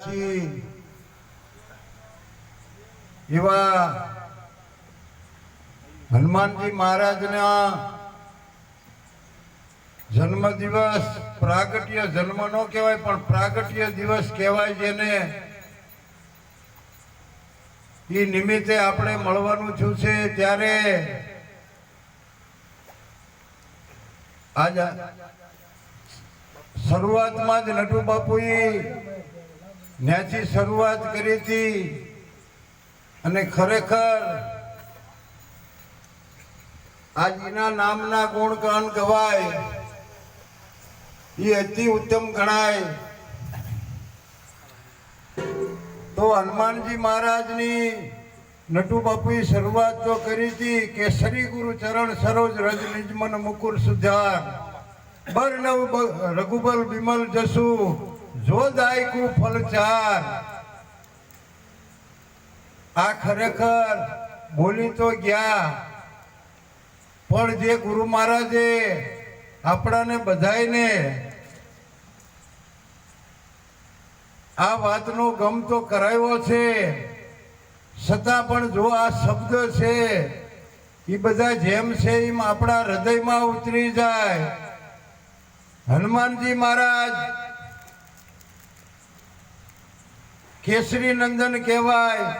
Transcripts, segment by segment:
આજથી એવા હનુમાનજી મહારાજના જન્મ દિવસ પ્રાગટ્ય જન્મ નો કહેવાય, પણ પ્રાગટ્ય દિવસ કહેવાય જેને એ નિમિત્તે આપણે મળવાનું છું છે. ત્યારે આજ શરૂઆતમાં જ નટુ બાપુએ ત્યાંથી શરૂઆત કરી હતી અને ખરેખર આજ એના નામના ગુણગાન ગવાય, એ અતિ ઉત્તમ ગણાય. તો હનુમાનજી મહારાજની નટુ બાપુએ શરૂઆત તો કરી હતી કે શ્રી ગુરુ ચરણ સરોજ રજ નિજમન મુકુર સુધાર. બરનવ નવ રઘુબલ બિમલ જસુ જો દાયકું ફલ ચાર આ ખરેખર બોલી તો ગયા. પણ જે ગુરુ મહારાજે આપણાને બધાને આ વાતનો ગમ તો કરાયો છે. છતાં પણ જો આ શબ્દ છે એ બધા જેમ છે એમ આપણા હૃદયમાં ઉતરી જાય. હનુમાનજી મહારાજ કેસરી નંદન કહેવાય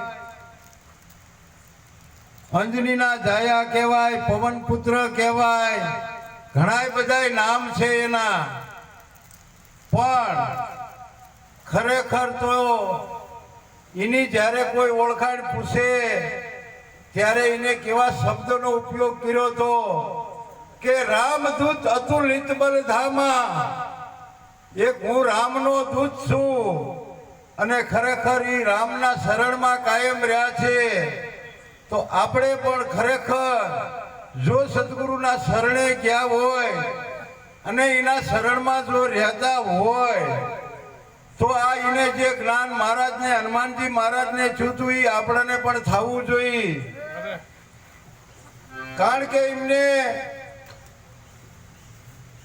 અંજનીના જાયા કહેવાય પવન પુત્ર કહેવાય ઘણા બધા નામ છે એના. પણ ખરેખર તો એની જ્યારે કોઈ ઓળખાણ પૂછે, ત્યારે એને કેવા શબ્દનો ઉપયોગ કર્યો તો કે રામદૂત અતુલિત બલધામા, એક હું રામનો દૂત છું. અને ખરેખર એ રામના શરણમાં કાયમ રહ્યા છે. તો આપણે પણ ખરેખર જો સદગુરુના શરણે ગયા હોય અને એના શરણમાં જો રહેતા હોય, તો આ એને જે જ્ઞાન મહારાજને, હનુમાનજી મહારાજને છૂતું એ આપણને પણ થવું જોઈએ. કારણ કે એમને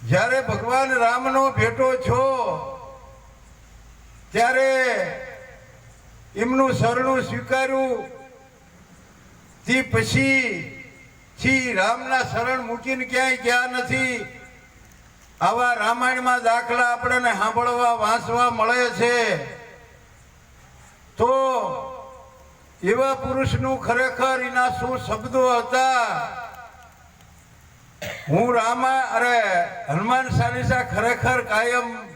જ્યારે ભગવાન રામનો ભેટો છો ત્યારે એમનું શરણું સ્વીકાર્યું. તે પછી થી રામના શરણ મૂકીને ક્યાંય ગયા નથી. આવા રામાયણમાં દાખલા આપણને સાંભળવા, વાંચવા મળે છે. તો એવા પુરુષનું ખરેખર એના શું શબ્દો હતા? હું રામા, અરે હનુમાન ચાલીસા ખરેખર કાયમ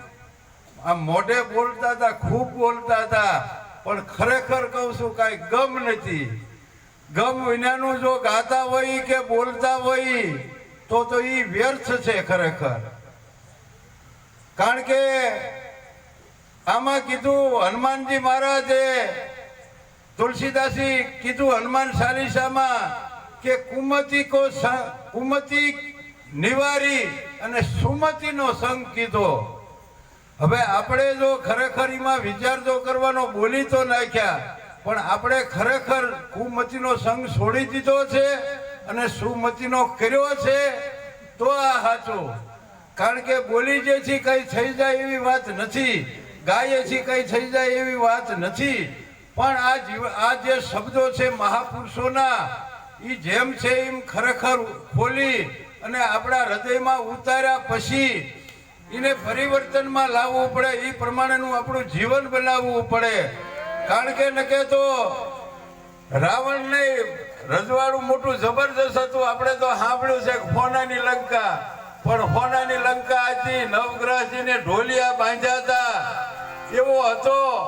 આમ મોઢે બોલતા હતા, ખૂબ બોલતા હતા. પણ ખરેખર કહું છું, કાંઈ ગમ નથી. ગમ વિનાનું જો ગાતા હોય કે બોલતા હોય, તો તો એ વ્યર્થ છે ખરેખર. કારણ કે આમાં કીધું હનુમાનજી મહારાજે, તુલસીદાસી કીધું હનુમાન ચાલીસામાં કે કુમતી કો કુમતી નિવારી અને સુમતીનો સંગ કીધો. હવે આપણે જો ખરેખર એમાં વિચાર જો કરવાનો બોલી તો નાખ્યા, પણ આપણે ખરેખર કુમતીનો સંગ છોડી દીધો છે અને સુમતીનો કર્યો છે, તો આ સાચો કારણ કે બોલી જે છે કઈ થઈ જાય એવી વાત નથી, ગાય છે કઈ થઈ જાય એવી વાત નથી. પણ આ જીવ, આ જે શબ્દો છે મહાપુરુષોના એ જેમ છે એમ ખરેખર ખોલી અને આપણા હૃદયમાં ઉતાર્યા પછી એને પરિવર્તનમાં લાવવું પડે એ પ્રમાણેનું આપણું જીવન બનાવવું પડે. કારણ કે નકે તો રાવણને રજવાડું મોટું જબરજસ્ત હતું. આપણે તો સાંભળ્યું છે હોનાની લંકા. પણ હોનાની લંકા હતી, નવગ્રહજીને ઢોલિયા બાંધ્યા હતા. એવો હતો.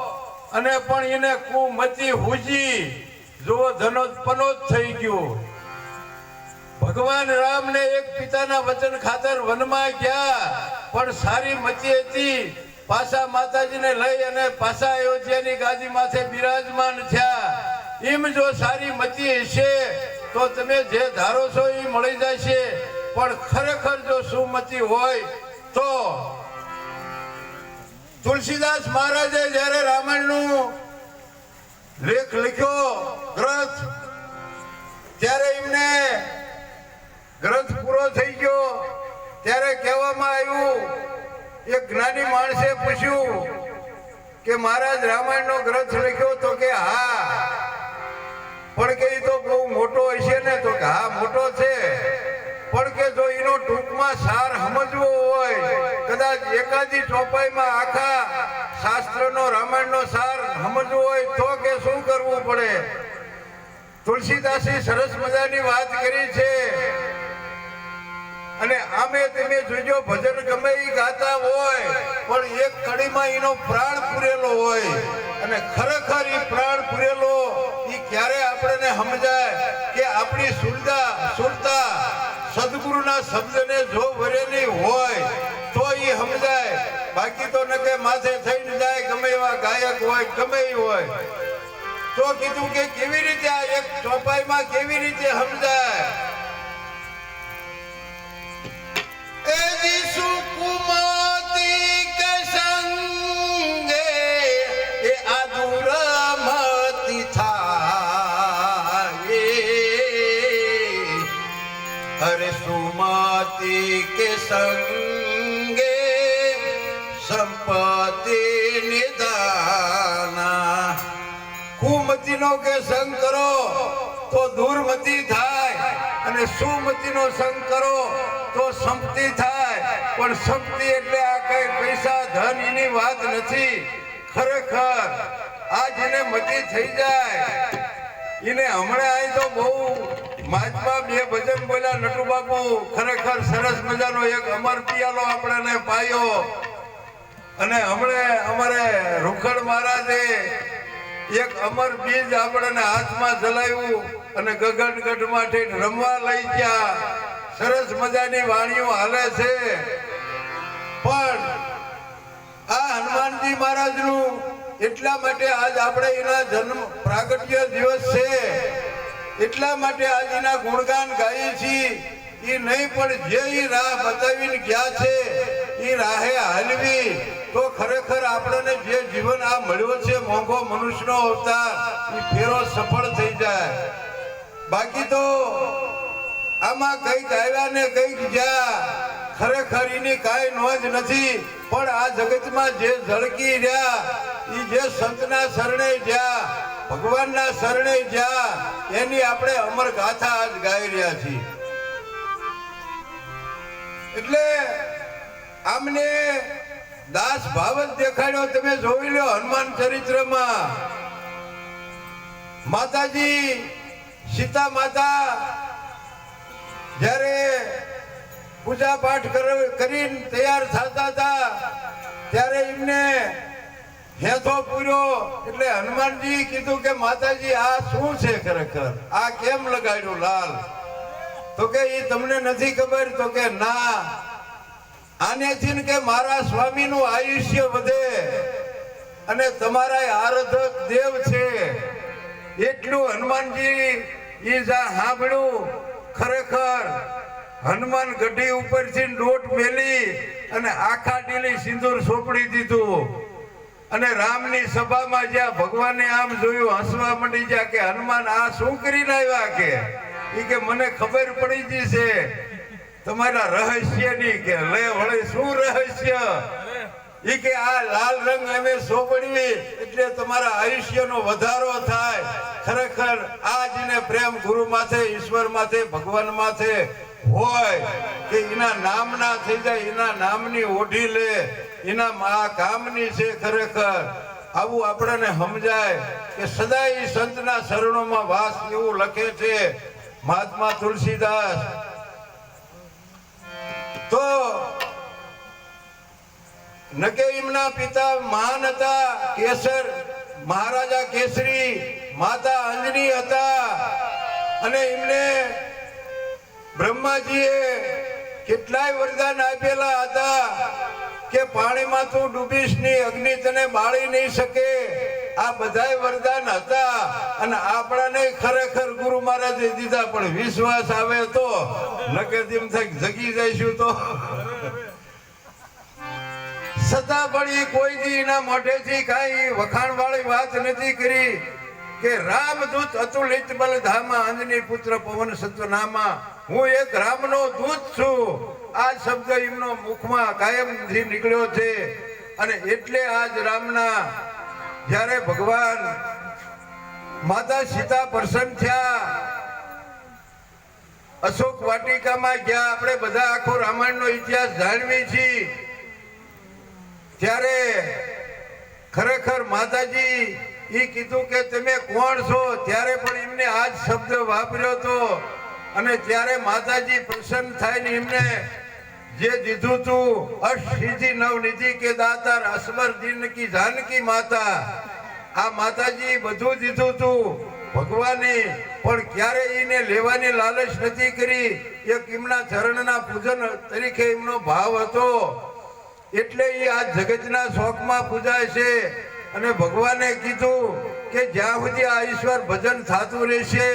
અને પણ એને કુમતી હુજી. જુઓ ધનોત પનોત થઈ ગયું. ભગવાન રામને એક પિતાના વચન ખાતર વનમાં ગયા, પણ સારી મતી હતી. પાછા માતાજીને લઈ અને પાછા અયોધ્યાની ગાદી માથે બિરાજમાન થયા. એમ જો સારી મતી હશે, તો તમે જે ધારો છો એ મળી જશે. પણ ખરેખર જો સુમતી હોય, તો તુલસીદાસ મહારાજે જ્યારે રામાયણનું લેખ લખ્યો, ગ્રંથ, ત્યારે એમને પૂરો થઈ ગયો. ત્યારે કહેવામાં આવ્યું, એક જ્ઞાની માણસે પૂછ્યું કે મહારાજ, રામાયણનો ગ્રંથ લખ્યો તો કે હા. પણ કે તો બહુ મોટો હશે ને? તો કે, હા, મોટો છે. પણ કે જો એનો ટૂંકમાં સાર સમજવો હોય, કદાચ એકાદી ચોપાઈમાં આખા શાસ્ત્રનો, રામાયણનો સાર સમજવો હોય, તો કે શું કરવું પડે? તુલસીદાસે સરસ મજાની વાત કરી છે. અને આમે તમે જોજો, ભજન ગમે એ ગાતા હોય, પણ એક કડીમાં એનો પ્રાણ પૂરેલો હોય. અને ખરેખર એ પ્રાણ પૂરેલો એ ક્યારે આપણને સમજાય કે આપણી સુરતા સુરતા સદગુરુના શબ્દને જો વરેલી હોય, તો એ સમજાય. બાકી તો ન કે માથે થઈને જાય, ગમે એવા ગાયક હોય, ગમે હોય. તો કીધું કે કેવી રીતે આ એક ચોપાઈમાં કેવી રીતે સમજાય? અરે સુમતી કે સંગે સંપત્તિ નિદાના કુમતીનો કે સંગ કરો તો દૂરમતી થાય અને સુમતીનો સંગ કરો તો સંપત્તિ થાય. પણ સંપત્તિ એટલે આ કઈ પૈસા, ધન એની વાત નથી. ખરેખર, આ જેને મતી થઈ જાય, એને હમણાં અહીં તો બહુ માજમાં બે ભજન બોલ્યા, નટુ બાપુ, ખરેખર સરસ મજાનો એક અમર પિયાલો આપણને પાયો. અને હમણે અમારે રૂખડ મહારાજે એક અમર બીજ આપણને હાથમાં જલાવ્યું અને ગગનગઢ માટે રમવા લઈ ગયા. સરસ મજાની વાણીઓ હાલે છે. પણ આ હનુમાનજી મહારાજનું એટલા માટે આજ આપણે એના જન્મ પ્રાગટ્ય દિવસ છે. એટલા માટે આજ એના ગુણગાન ગાઈએ છીએ. એ નહીં પણ જે એ રાહ બતાવીને ગયા છે એ રાહે હાલવી. તો ખરેખર આપણને જે જીવન આ મળ્યો છે, મોંઘો મનુષ્યનો અવતાર એ ફેરો સફળ થઈ જાય. બાકી તો આમાં કંઈક આવ્યા ને કંઈક ગયા. ખરેખર એની કાંઈ નોંધ નથી, પણ આ જગતમાં જે ઝળકી રહ્યા, એ જે સંતના શરણે ગયા, ભગવાનના શરણે ગયા, એની આપણે અમર ગાથા આજ ગાઈ રહ્યા છીએ. એટલે આમને દાસ ભાવ જ દેખાડ્યો, તમે જોઈ લો હનુમાન ચરિત્રમાં. માતાજી, સીતા માતા જ્યારે પૂજા પાઠ કર- કરીને તૈયાર થતા હતા, ત્યારે એમને હેથો પૂર્યો. એટલે હનુમાનજી કીધું કે, માતાજી, આ શું છે ખરેખર? આ કેમ લગાડ્યું લાલ? તો કે એ તમને નથી ખબર? તો કે, ના. આનેથી ને કે, મારા સ્વામીનું આયુષ્ય વધે અને તમારા આરાધક દેવ છે. એટલું હનુમાનજી એ જા સાંભળ્યું. ખરેખર હનુમાન ગઢી ઉપરથી દોટ મેલી અને આખા ડીલી સિંદૂર સોંપડી દીધું. અને રામની સભામાં જ્યાં ભગવાને આમ જોયું, હસવા માંડી ગયા કે, હનુમાન, આ શું કરીને આવ્યા કે? એ કે, મને ખબર પડી છે. તમારા રહસ્યની કે, લે વળે શું રહસ્ય? ઈ કે આ લાલ રંગ અમે સોંપડવી એટલે તમારા આયુષ્યનો વધારો થાય. ખરેખર આજને પ્રેમ ગુરુ માથે, ઈશ્વર માથે, ભગવાન માથે હોય કે એના નામના થઈ જાય, એના નામની ઓઢી લે, એના આ કામની છે ખરેખર. આવું આપણને સમજાય કે સદાય સંતના શરણોમાં વાસ એવું લખે છે મહાત્મા તુલસીદાસ. તો નકે એમના પિતા મહાન હતા, કેસર, મહારાજા કેસરી, માતા અંજની હતા. અને એમને બ્રહ્માજીએ કેટલાય વરદાન આપેલા હતા કે પાણીમાં તું ડૂબીશ નહીં, અગ્નિ તને બાળી નહીં શકે. આ બધાય વરદાન હતા અને આપણાને ખરેખર ગુરુ મહારાજે દીધા. પણ વિશ્વાસ આવે તો નકે તેમ થાય, જગી જઈશું તો. છતાં પણ એ કોઈ દી એના મોઢેથી કાંઈ વખાણ વાળી વાત નથી કરી કે રામદૂત અતુલિત બલધામા અંજની પુત્ર પવન સત્વનામા. હું એક રામનો દૂત છું. આ શબ્દ એમનો મુખમાં કાયમથી નીકળ્યો છે. અને એટલે આજ રામના જ્યારે ભગવાન માતા સીતા પ્રસન્ન થયા, અશોક વાટિકામાં ગયા, આપણે બધા આખો રામાયણનો ઇતિહાસ જાણવી છીએ. ત્યારે ખરેખર માતાજી એ કીધું કે તમે કોણ છો? ત્યારે પણ એમને આ જ શબ્દ વાપર્યો હતો. અને ત્યારે માતાજી પ્રસન્ન થઈને એમને જે દીધું તું અષ્ટિધિ નવનિધિ કે દાતા અસમર દિન કી જાનકી માતા. આ માતાજી બધું દીધું તું ભગવાને, પણ ક્યારે એને લેવાની લાલચ નથી કરી? એક એમના ચરણના પૂજન તરીકે એમનો ભાવ હતો. એટલે એ આ જગતના શોખમાં પૂજાય છે. અને ભગવાને કીધું કે જ્યાં સુધી આ ઈશ્વર ભજન થતું રહેશે,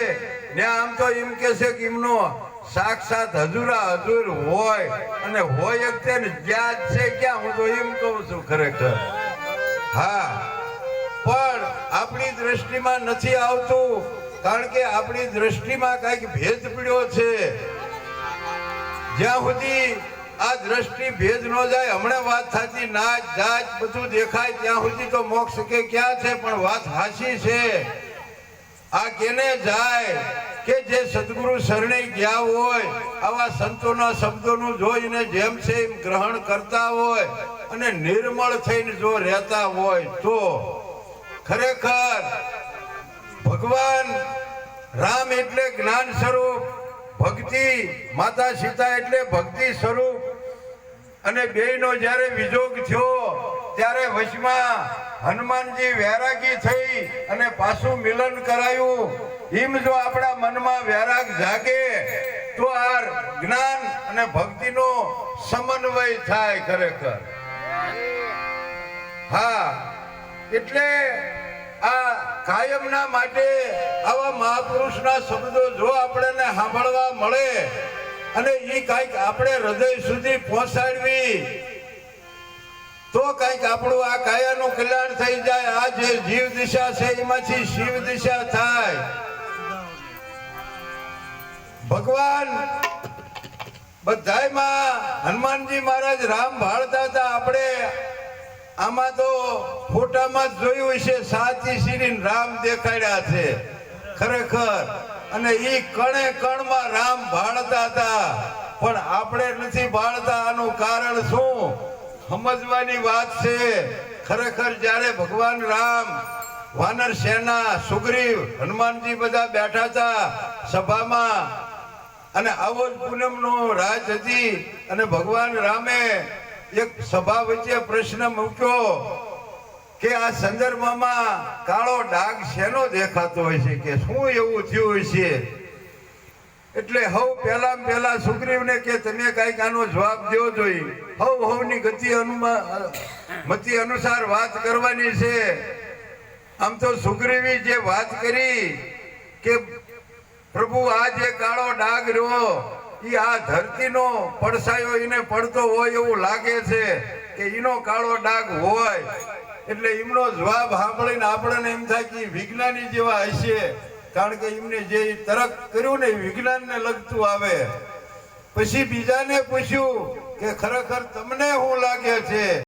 ને આમ તો એમ કે છે કે એમનો સાક્ષાત હજુરા હજુર હોય, અને હોય તેને જ્યાં જ છે ક્યાં, હું તો એમ કહું છું ખરેખર. હા, પણ આપણી દ્રષ્ટિમાં નથી આવતું, કારણ કે આપણી દ્રષ્ટિમાં કંઈક ભેદ પડ્યો છે. જ્યાં સુધી આ દ્રષ્ટિ ભેદ ન જાય. હમણાં વાત થતી, નાચ, જાત બધું દેખાય ત્યાં સુધી તો મોક્ષ કે ક્યાં છે? પણ વાત હાચી છે. આ કેને જાય? કે જે સદગુરુ શરણે ગયા હોય, આવા સંતોના શબ્દોનું જોઈને જેમ છે એમ ગ્રહણ કરતા હોય અને નિર્મળ થઈને જો રહેતા હોય તો ખરેખર ભગવાન રામ એટલે જ્ઞાન સ્વરૂપ ભક્તિ માતા સીતા એટલે ભક્તિ સ્વરૂપ. અને બેયનો જ્યારે વિજોગ થયો, ત્યારે વચમાં હનુમાનજી વૈરાગી થઈ અને પાછું મિલન કરાયું. એમ જો આપણા મનમાં વૈરાગ જાગે, તો આ જ્ઞાન અને ભક્તિનો સમન્વય થાય ખરેખર. હા, એટલે આ કાયમના માટે આવા મહાપુરુષના શબ્દો જો આપણને સાંભળવા મળે અને એ કાંઈક આપણે હૃદય સુધી પહોંચાડવી, તો કંઈક આપણું આ કાયાનું કલ્યાણ થઈ જાય. આ જે જીવ દિશા છે, એમાંથી શિવ દિશા થાય. ભગવાન, બધાયમાં હનુમાનજી મહારાજ રામ ભાળતા હતા. આપણે આમાં તો ફોટામાં જ જોયું છે, સાચી શ્રી રામ દેખાડ્યા છે. ખરેખર. અને એ કણે કણમાં રામ ભાળતા હતા. પણ આપણે નથી ભાળતા, આનું કારણ શું? સમજવાની વાત છે. ખરેખર જ્યારે ભગવાન રામ, વાનર સેના, સુગ્રીવ, હનુમાનજી બધા બેઠા હતા સભામાં, અને આવો જ પૂનમનો રાજ હતી, અને ભગવાન રામે એક સભા વચ્ચે પ્રશ્ન મૂક્યો કે આ સંદર્ભમાં કાળો ડાઘ શેનો દેખાતો હોય છે કે શું એવું થયું હોય છે? એટલે હવ પહેલા પહેલા સુગ્રીવને કે તમે કંઈક આનો જવાબ દેવો જોઈએ હવ હવની ગતિ અનુમા મતિ અનુસાર વાત કરવાની છે. આમ તો સુગ્રીવી જે વાત કરી કે પ્રભુ આ જે કાળો ડાઘ રહ્યો એ આ ધરતીનો પડસાયો એને પડતો હોય એવું લાગે છે કે એનો કાળો ડાઘ હોય. એટલે એમનો જવાબ સાંભળીને આપણને એમ થાય કે વિજ્ઞાની જેવા હશે. કારણ કે એમને જે તરક કર્યું ને વિજ્ઞાનને લગતું આવે. પછી બીજાને પૂછ્યું કે ખરેખર તમને શું લાગે છે?